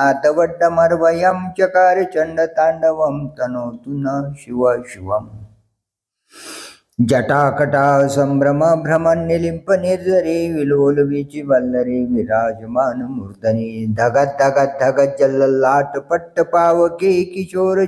नादवड्डमर्वयं चकार चण्डताण्डवं तनोतु न शिव शिवम्। जटाकटा सम्भ्रम भ्रमन्निलिम्प निर्जरे विलोलवीचि वल्लरे विराजमान मूर्धनि धगत् धगत् धगत् जल्ललाट पट्ट पावके किशोर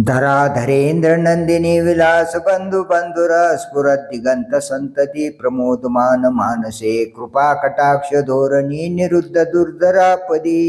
चंद्रशेखरे रति प्रतीक्षणं मम नंदिनी विलास बंधु बंधुर स्फुरत दिगंत संतती प्रमोदमान मानसे कृपा कटाक्ष धोरणी निरुद्ध दुर्धरापदी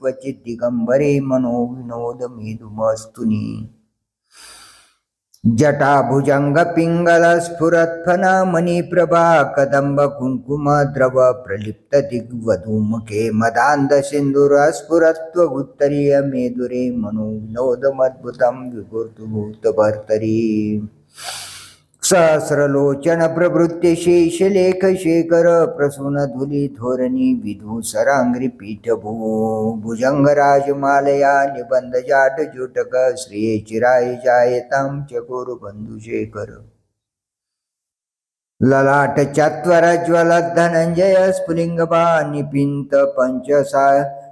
क्वचित दिगंबरे मनो विनोद जटाभुजङ्गपिङ्गलस्फुरत्फनमणिप्रभा कदम्बकुङ्कुमद्रव प्रलिप्तदिग्वधूमुखे मदान्तसिन्दूरस्फुरत्वगुत्तरीय मेदुरे मनोनोदमद्भुतं विभुर्तुभूतभर्तरी। सहस्रलोचन प्रवृत्ती शेषलेख शेखर प्रसून धुली धोरणी विधूसरांग्री पीठभू भुजंग राजमालया निबंध जाट जुटक श्री चिराय जायतां चकोर बंधू शेखर ललाट चत्वर ज्वल धनंजय स्फुलिंगबा निपिंत पंचसा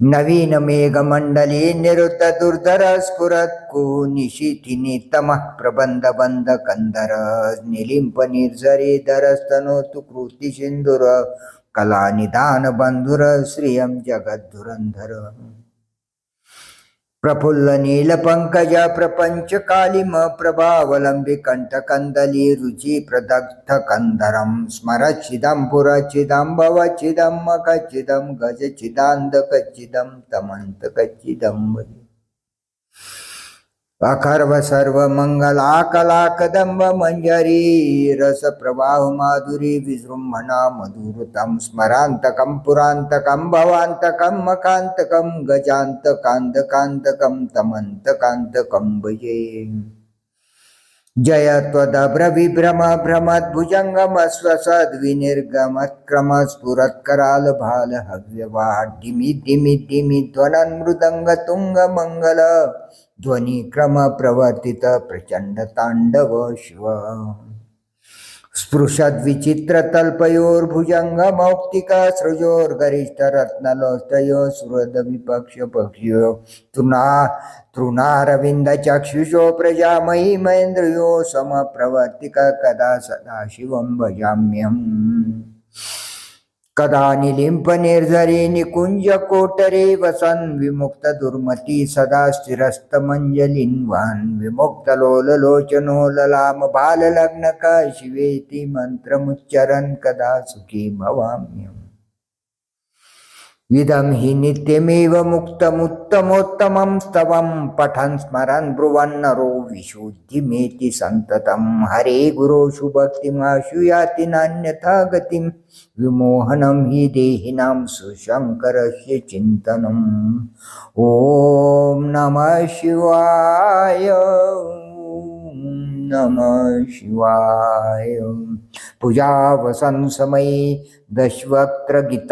नवीन मेघमंडली निरुद्ध दुर्धर स्फुरत् को निशिथिनि तमः प्रबन्ध बन्ध कन्धर निलिम्प धरस्तनो धरस्तनोतु कृति कलानिदान बन्धुर श्रियं जगद्धुरन्धर प्रफुल्ल प्रफुल्लनीलपङ्कजप्रपञ्चकालिमप्रभावलम्बि कण्ठकन्दलीरुचिप्रदग्धकन्दरं स्मरचिदं पुरचिदम्भवचिदम्बच्चिदं गजचिदान्तकच्चिदं तमन्त कच्चिदम्बि अखर्व सर्व मंगला कला कदंब मंजरी रस प्रवाह माधुरी विजृंभणा मधुरतम स्मरांतकम पुरांतकम भवांतकम मकांतकम गजांत कांत कांतकम तमंत त्वदभ्र विभ्रम जय त्वदभ्रविभ्रम भ्रमद्भुजङ्गमस्वसद्विनिर्गमत्क्रमस्फुरत्करालभालहव्यवाढ्यिमि दिमि दिमि ध्वनन्मृदङ्गतुङ्गमङ्गल प्रचंड तांडव शिव स्पृशद्विचित्रतल्पयोर्भुजङ्गमौक्तिका सृजोर्गरिष्ठरत्नलोष्टयो स्रुदविपक्षपक्षयो तृणा तृणारविन्दचक्षुषो प्रजामयी स्पृशद्विचित्रतल्पयोर्भुजङ्गमौक्तिकासृजोर्गरिष्ठरत्नलोष्टयोः समप्रवर्तिक कदा सदा शिवं भजाम्यम् कदा निलिम्पनिर्झरी निकुञ्जकोटरे वसन् विमुक्तदुर्मती सदा स्थिरस्तमञ्जलिन्वान् विमुक्तलोललोचनो का शिवेति मन्त्रमुच्चरन् कदा सुखी भवाम्यम्। इदं हि नित्यमेव मुक्तमुत्तमोत्तमं स्तवं पठन् स्मरन् ब्रुवन्नरो विशुद्धिमेति सन्ततं। हरे गुरोषु भक्तिमाशु याति नान्यथा गतिं। विमोहनं हि देहिनां सुशङ्करस्य चिन्तनम्। ॐ नमः शिवाय नमः शिवाय। पूजा वसन् समये दशवक्त्र गीतम्